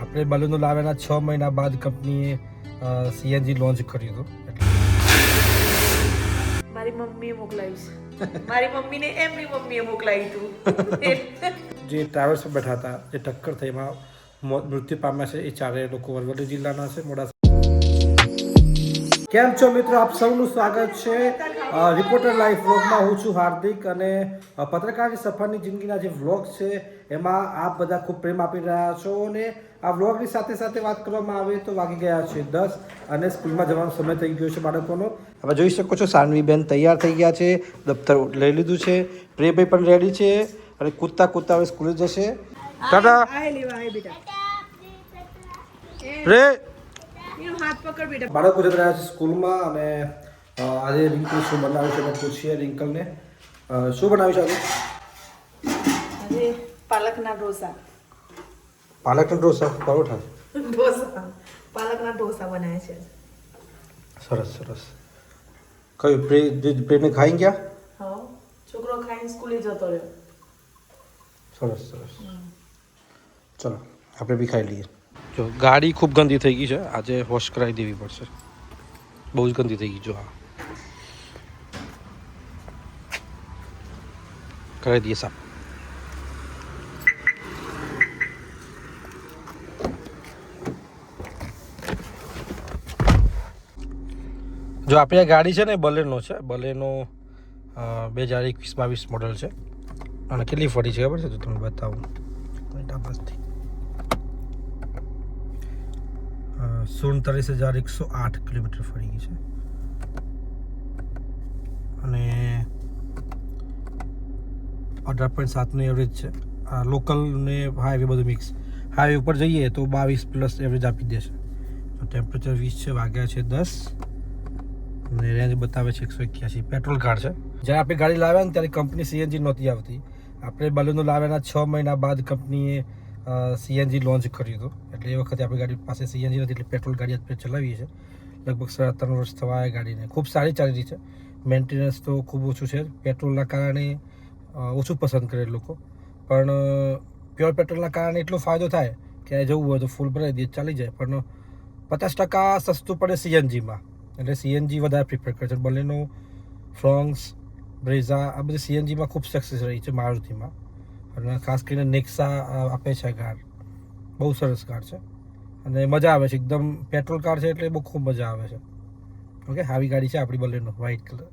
આપણે બલૂનો લાવ્યાના છ મહિના બાદ કંપનીએ સીએનજી લોન્ચ કર્યું હતું. મારી મમ્મીએ મોકલાવ્યું છે. મારી મમ્મીને એમની મમ્મીએ મોકલાવ્યું હતું. જે ટ્રાવેલ્સ પર બેઠા હતા જે ટક્કર થઈ એમાં મોત મૃત્યુ પામ્યા છે એ ચારે લોકો વરવડી જિલ્લાના છે મોડાસા. કેમ છો મિત્રો? આપ સૌનું સ્વાગત છે. રિપોર્ટર લાઈફ વ્લોગમાં હું છું હાર્દિક અને પત્રકારની સફરની જિંદગીના જે વ્લોગ છે એમાં આપ બધા ખૂબ પ્રેમ આપી રહ્યા છો અને આ વ્લોગની સાથે સાથે વાત કરવામાં આવે તો વાગી ગયા છે દસ અને સ્કૂલમાં જવાનો સમય થઈ ગયો છે બાળકોનો. હવે જોઈ શકો છો સાનવીબેન તૈયાર થઈ ગયા છે દફતર લઈ લીધું છે પ્રિયભાઈ પણ રેડી છે અને કૂદતા કૂદતા હવે સ્કૂલે જશે. ટાટા! રે! બાળકો જતા રહ્યા છે સ્કૂલમાં અને આજે રિંકલ શું બનાવ્યું છે પૂછીએ રિંકલને. શું બનાવ્યું છે આજે? પાલકના ઢોસા. પાલકના ઢોસા પરોઠા? ઢોસા. પાલકના ઢોસા બનાવ્યા છે. સરસ સરસ. કયું પ્રે જે ખાઈ ગયા? હા છોકરો ખાઈને સ્કૂલે જતો રહ્યો. સરસ સરસ. ચલો આપણે બી ખાઈ લઈએ. જો ગાડી ખૂબ ગંદી થઈ ગઈ છે. આજે વોશ કરાવી દેવી પડશે. બહુ જ ગંદી થઈ ગઈ જો આ કરાવી દઈએ સાફ જો આપણી આ ગાડી છે ને બલેનો છે. બલેનો બે હજાર એકવીસ બાવીસ મોડલ છે. અને કેટલી ફરી છે ખબર છે? તો તમને બતાવું. ડાબાસથી સુડતાલીસ હજાર એકસો આઠ કિલોમીટર ફરી ગઈ છે અને અઢાર પોઈન્ટ સાતનું એવરેજ છે. લોકલ ને હાઈવે બધું મિક્સ હાઈવે ઉપર જઈએ તો બાવીસ પ્લસ એવરેજ આપી દેશે. તો ટેમ્પરેચર વીસ છે, વાગ્યા છે દસ. અને રેન્જ બતાવે છે એકસો એક્યાસી. પેટ્રોલ કાર છે. જ્યારે આપણે ગાડી લાવ્યા ને ત્યારે કંપની સીએનજી નહોતી આવતી. આપણે બલૂનો લાવ્યાના છ મહિના બાદ કંપનીએ સીએનજી લોન્ચ કર્યું હતું. એટલે એ વખતે આપણી ગાડી પાસે સીએનજી નથી, એટલે પેટ્રોલ ગાડી આપણે ચલાવીએ છીએ. લગભગ સાડા ત્રણ વર્ષ થવા ગાડીને. ખૂબ સારી ચાલી રહી છે. મેન્ટેનન્સ તો ખૂબ ઓછું છે. પેટ્રોલના કારણે ઓછું પસંદ કરે લોકો. પણ પ્યોર પેટ્રોલના કારણે એટલો ફાયદો થાય કે જવું હોય તો ફૂલ ભરાઈ દે, ચાલી જાય. પણ પચાસ ટકા સસ્તું પડે સીએનજીમાં. એટલે સીએનજી વધારે પ્રિફર કરે છે. બલેનો ફ્રોંગ્સ બ્રેઝા, આ બધી સીએનજીમાં ખૂબ સક્સેસ રહી છે મારુતિમાં. અને ખાસ કરીને નેક્સા આપે છે કાર. બહુ સરસ કાર છે. અને મજા આવે છે. એકદમ પેટ્રોલ કાર છે એટલે બહુ ખૂબ મજા આવે છે. ઓકે? આવી ગાડી છે આપણી બલેનો વ્હાઇટ કલર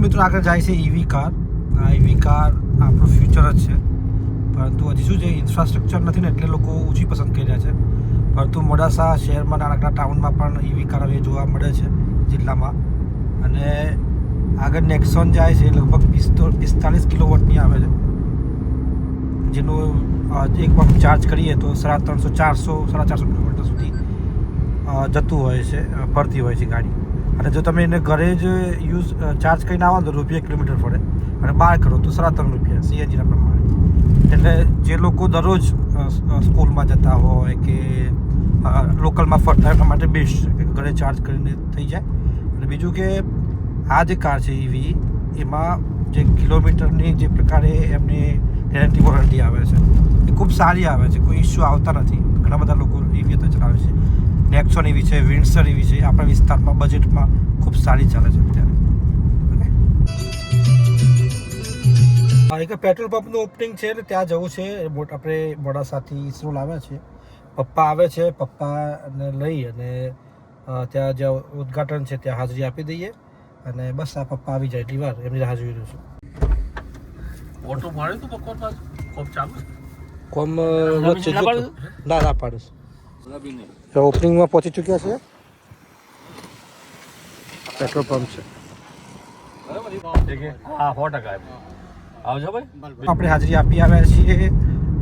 મિત્રો આગળ જાય છે ઈવી કાર આ ઈવી કાર, આપણું ફ્યુચર જ છે. પરંતુ હજી શું છે ઇન્ફ્રાસ્ટ્રક્ચર નથી ને એટલે લોકો ઓછી પસંદ કરી રહ્યા છે. પરંતુ મોડાસા શહેરમાં, નાનકડા ટાઉનમાં પણ ઈવી કાર હવે જોવા મળે છે, જિલ્લામાં. અને આગળ નેક્સોન જાય છે, લગભગ પિસ્તો પિસ્તાલીસ કિલોવોટની આવે છે. જેનું એક વખત ચાર્જ કરીએ તો સાડા ત્રણસો, ચારસો, સાડા ચારસો કિલોમીટર સુધી જતું હોય છે ફરતી હોય છે ગાડી. અને જો તમે એને ઘરે જ યુઝ ચાર્જ કરીને આવો તો રૂપિયા કિલોમીટર પડે. અને બહાર કરો તો સાડા ત્રણ રૂપિયા સીએનજીના પ્રમાણે. એટલે જે લોકો દરરોજ સ્કૂલમાં જતા હોય કે લોકલમાં ફરતા એટલા માટે બેસ્ટ છે ઘરે ચાર્જ કરીને થઈ જાય. અને બીજું કે, આ જે કાર છે ઈવી એમાં જે કિલોમીટરની જે પ્રકારે એમની ગેરંટી વોરંટી આવે છે, એ ખૂબ સારી આવે છે, કોઈ ઇસ્યુ આવતા નથી. ઘણા બધા લોકો ઈવી તો ચલાવે છે. નેક્સોન એવી છે વિન્ડસર એવી છે, આપણા વિસ્તારમાં બજેટમાં ખૂબ સારી ચાલે છે અત્યારે. એક પેટ્રોલ પંપનું ઓપનિંગ છે ને ત્યાં જવું છે. આપણે મોડાસાથી ઇસરોલ આવ્યા છે. પપ્પા આવે છે પપ્પાને લઈ અને ત્યાં જે ઉદ્ઘાટન છે ત્યાં હાજરી આપી દઈએ. અને બસ આ પપ્પા આવી જાય એટલી વાર એમની રાહ જોઈ રહ્યો છું. ઓટો માર્યો તો કોમ ચાલુ કોમ વચ્ચે ના. ના પાડે રવિ નહીં. છે ઓપનિંગમાં પહોંચી ચૂક્યા છે. પેટ્રોલ પંપ છે. બરાબર હા સો ટકા. આવજો ભાઈ. આપણે હાજરી આપી આવ્યા છીએ.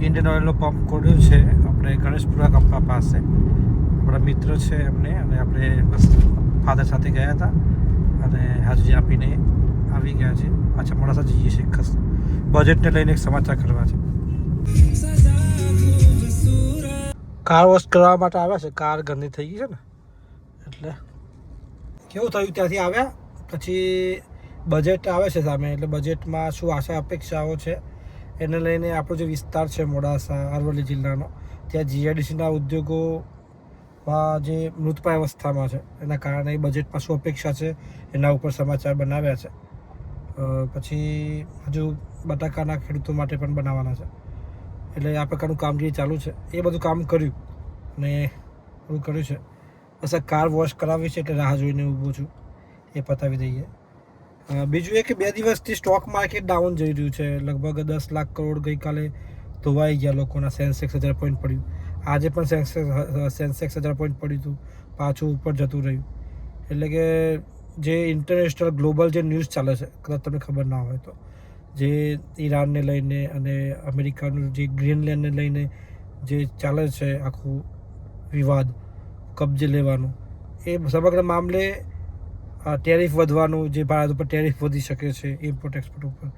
ઇન્ડિયન ઓઇલનો પંપ ખોલ્યો છે. આપણે ગણેશપુરા કંપા પાસે. આપણા મિત્ર છે એમને અને આપણે બસ ફાધર સાથે ગયા હતા અને હાજરી આપીને આવી ગયા છે. પાછા મોડાસા જઈએ છીએ. ખાસ બજેટને લઈને એક સમાચાર કરવા છે. કાર વોશ કરવા માટે આવ્યા છે. કાર ગંદી થઈ ગઈ છે ને. એટલે કેવું થયું? ત્યાંથી આવ્યા પછી બજેટ આવે છે સામે, એટલે બજેટમાં શું આશા, અપેક્ષાઓ છે? એને લઈને આપણો જે વિસ્તાર છે મોડાસા, અરવલ્લી જિલ્લાનો, ત્યાં જીઆઈડીસીના ઉદ્યોગોમાં જે મૃતપાય અવસ્થામાં છે, એના કારણે બજેટમાં શું અપેક્ષા છે, એના ઉપર સમાચાર બનાવ્યા છે. પછી હજુ બટાકાના ખેડૂતો માટે પણ બનાવવાના છે. એટલે આ પ્રકારનું કામગીરી ચાલુ છે. એ બધું કામ કર્યું અને બધું કર્યું છે. બસ કાર વોશ કરાવી છે એટલે રાહ જોઈને ઊભો છું. એ પતાવી દઈએ. બીજું એ કે બે દિવસથી સ્ટોક માર્કેટ ડાઉન જઈ રહ્યું છે. લગભગ દસ લાખ કરોડ ગઈકાલે ધોવાઈ ગયા લોકોના સેન્સેક્સ હજાર પોઈન્ટ પડ્યું. આજે પણ સેન્સેક્સ હજાર પોઈન્ટ પડ્યું હતું. પાછું ઉપર જતું રહ્યું. એટલે કે જે ઇન્ટરનેશનલ ગ્લોબલ જે ન્યૂઝ ચાલે છે, કદાચ તમને ખબર ના હોય તો. જે ઈરાનને લઈને અને અમેરિકાનું જે ગ્રીનલેન્ડને લઈને જે ચાલે છે આખું વિવાદ, કબજે લેવાનું. એ સમગ્ર મામલે ટેરિફ વધવાનું, જે ભારત ઉપર ટેરિફ વધી શકે છે ઇમ્પોર્ટ એક્સપોર્ટ ઉપર.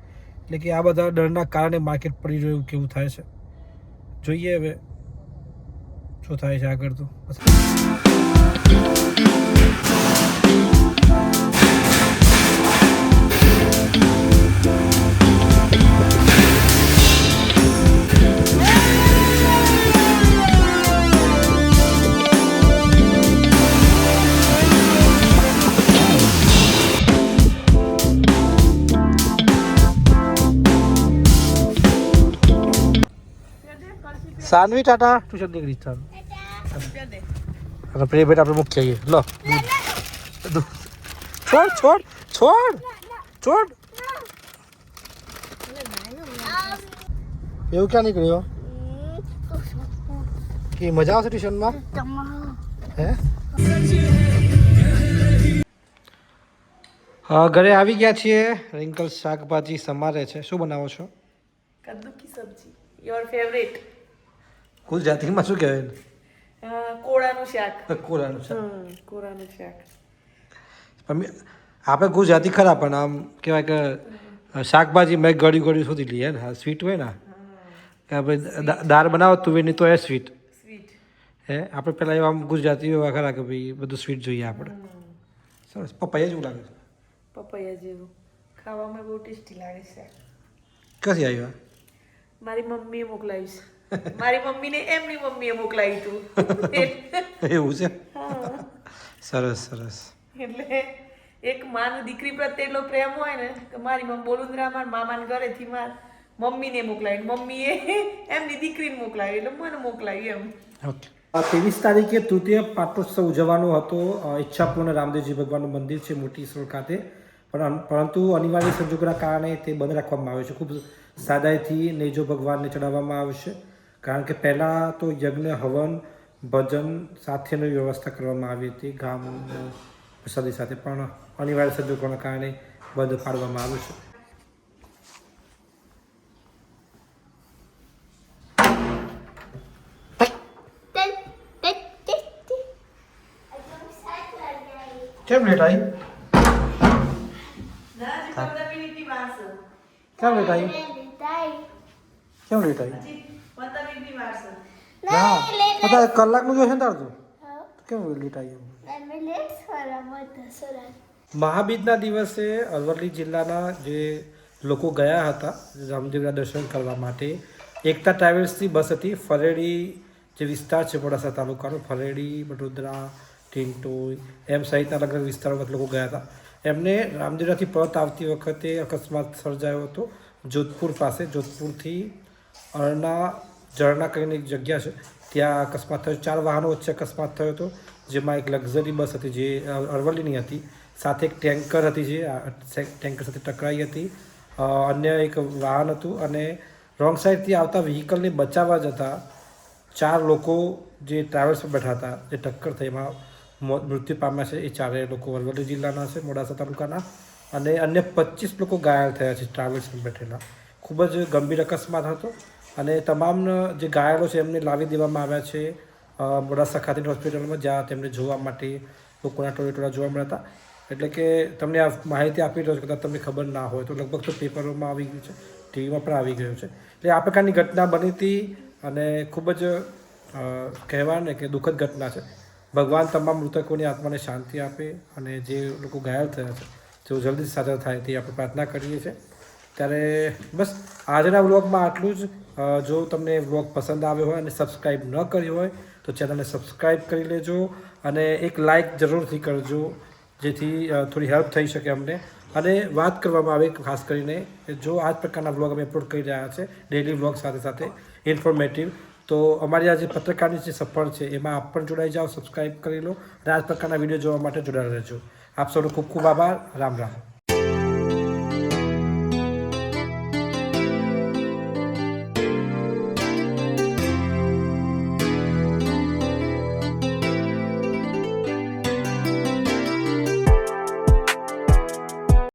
એટલે કે આ બધા ડરના કારણે માર્કેટ પડી રહ્યું કેવું થાય છે. જોઈએ હવે, શું થાય છે આગળ તો. સાનવી ટાટા ટ્યુશન નીકળી ચાલ અને પ્રે બેટ આપણે મૂકી આવીએ લો દૂધ. છોડ છોડ છોડ છોડ એવું ક્યાં નીકળ્યો કે મજા આવશે ટ્યુશનમાં હે હા ઘરે આવી ગયા છીએ। રિંકલ શાકભાજી સમારે છે। શું બનાવો છો? કદ્દુ કી સબ્જી યોર ફેવરેટ ગુજરાતીમાં શું કહેવાય કોળાનું શાક. કોળાનું હમ કોળાનું શાક. આપણે ગુજરાતી ખરા પણ આમ કહેવાય કે શાકભાજી મેં ગળ્યું ગળ્યું શોધી લઈએ ને સ્વીટ હોય ને કે આપણે દાળ બનાવો તુવેરની તો એ સ્વીટ સ્વીટ હે? આપણે પહેલાં એવા આમ ગુજરાતી એવા ખરા કે ભાઈ બધું સ્વીટ જોઈએ આપણે. સરસ. પપૈયા જેવું લાગે છે. પપૈયા જેવું. ખાવામાં બહુ ટેસ્ટી લાગે છે. કથી આવ્યા? મારી મમ્મીએ મોકલાવી છે. મારી મમ્મીને એમની મમ્મીએ મોકલાયું હતું એવું છે? સરસ સરસ. એટલે એક માની દીકરી પ્રત્યે એટલો પ્રેમ હોય ને કે મારી મમ્મી બોલુંદરા માર મામાને ઘરેથી માર મમ્મીને મોકલાવી મમ્મીએ એમની દીકરીને મોકલાવી એટલે મને મોકલાવી એમ. ઓકે. ત્રેવીસ તારીખે તૃતીય પાટોત્સવ ઉજવવાનો હતો. ઈચ્છાપૂર્ણ રામદેવજી ભગવાનનું મંદિર છે મોટી સોળ ખાતે. પણ પરંતુ અનિવાર્ય સંજોગોના કારણે તે બંધ રાખવામાં આવે છે. ખૂબ સાદાઈથી નેજો ભગવાનને ચડાવવામાં આવશે. કારણ કે પહેલાં તો યજ્ઞ હવન ભજન સાથેની વ્યવસ્થા કરવામાં આવી હતી. ગામ પ્રસાદી સાથે પણ અનિવાર્ય સંજોગોના કારણે બંધ પાડવામાં આવ્યું છે. કેમ લેટ આવી કેમ લેટ આવી કેમ લેટ આવી ના બધા કલાકનું જોશે ને તારું તો? કેમ લેટ આવી મહાબીજના દિવસે અરવલ્લી જિલ્લાના જે લોકો ગયા હતા રામદેવના દર્શન કરવા માટે એકતા ટ્રાવેલ્સની બસ હતી. ફરેડી જે વિસ્તાર છે મોડાસા તાલુકાનો ફરેડી વડોદરા ટિન્ટોઈ એમ સહિતના અલગ અલગ વિસ્તારોમાં લોકો ગયા હતા. એમને રામદેવરાથી પરત આવતી વખતે અકસ્માત સર્જાયો હતો. જોધપુર પાસે જોધપુરથી અરણા ઝરણા કરીને એક જગ્યા છે. ત્યાં અકસ્માત થયો. ચાર વાહનો વચ્ચે અકસ્માત થયો હતો, જેમાં એક લક્ઝરી બસ હતી, જે અરવલ્લીની હતી. સાથે એક ટેન્કર હતી, જે ટેન્કર સાથે ટકરાઈ હતી. અન્ય એક વાહન હતું અને રોંગ સાઈડથી આવતા વ્હીકલને બચાવવા જતા ચાર લોકો જે ટ્રાવેલ્સમાં બેઠા હતા, જે ટક્કર થઈ, એમાં મૃત્યુ પામ્યા છે. એ ચારેય લોકો અરવલ્લી જિલ્લાના છે, મોડાસા તાલુકાના. અને અન્ય પચીસ લોકો ઘાયલ થયા છે ટ્રાવેલ્સમાં બેઠેલા. ખૂબ જ ગંભીર અકસ્માત હતો. અને તમામ જે ઘાયલો છે એમને લાવી દેવામાં આવ્યા છે. મોડાસા ખાતેની હોસ્પિટલમાં જ્યાં તેમને જોવા માટે લોકોના ટોળે ટોળા જોવા મળ્યા હતા. એટલે કે તમને આ માહિતી આપી રહ્યો છે કદાચ તમને ખબર ના હોય તો લગભગ તો પેપરોમાં આવી ગયું છે, ટીવીમાં પણ આવી ગયું છે. એટલે આ પ્રકારની ઘટના બની હતી અને ખૂબ જ કહેવાને કે દુઃખદ ઘટના છે. ભગવાન તમામ મૃતકોની આત્માને શાંતિ આપે અને જે લોકો ઘાયલ થયા છે તેઓ જલ્દી સાજા થાય તે આપણે પ્રાર્થના કરીએ છીએ. ત્યારે બસ આજના વ્લોગમાં આટલું જ. જો તમને વ્લોગ પસંદ આવ્યો હોય અને સબસ્ક્રાઈબ ન કર્યું હોય, તો ચેનલને સબસ્ક્રાઈબ કરી લેજો અને એક લાઇક જરૂરથી કરજો, જેથી થોડી હેલ્પ થઈ શકે અમને. અને વાત કરવામાં આવે ખાસ કરીને, જો આ જ પ્રકારના વ્લોગ અમે અપલોડ કરી રહ્યા છે, ડેલી વ્લોગ સાથે સાથે ઇન્ફોર્મેટિવ, તો અમારી આ જે પત્રકારની જે સફળ છે, એમાં આપ પણ જોડાઈ જાઓ સબસ્ક્રાઈબ કરી લો અને આ પ્રકારના વીડિયો જોવા માટે જોડાયેલા રહેજો. આપ સૌનો ખૂબ ખૂબ આભાર. રામ રામ.